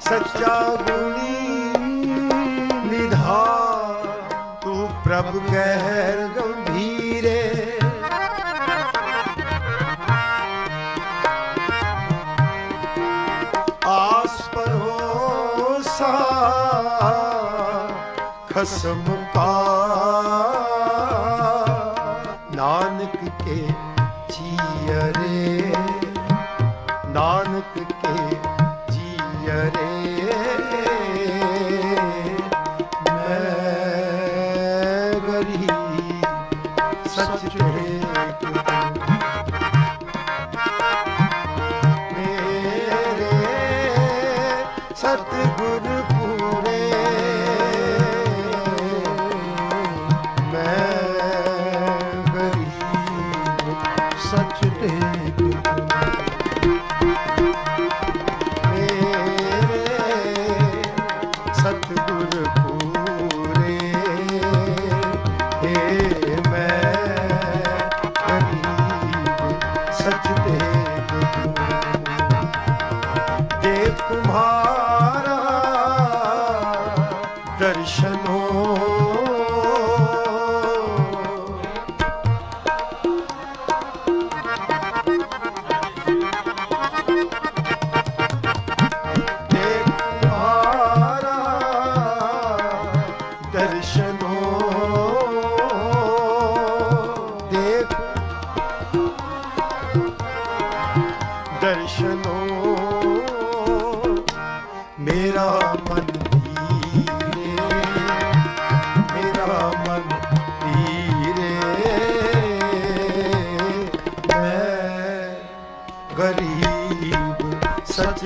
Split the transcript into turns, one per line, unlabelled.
ਸੱਚਾ ਗੁਣੀ ਨਿਧਾਨ ਤੂੰ ਪ੍ਰਭ ਕਹਿਰ ਗੰਭੀਰੇ ਆਸ ਪਰੋਸਾ ਖਸਮ ਪਾ ਨਾਨਕ ਕੇ ਜੀਅਰੇ ਨਾਨਕ ਸੱਚ ਤੇ ਮੇਰੇ ਸਤਿਗੁਰ ਪੂਰੇ। ਮੈਂ ਗਰੀਬ ਸੱਚ ਟੇਕ ਸਤਿਗੁਰ ਪੂਰੇ। ਏ ਮੈਂ ਦੇਵ ਤੁਮਹਾਰਾ ਦਰਸ਼ਨੋ ਦੇਵ ਗਰੀਬ ਸੱਚ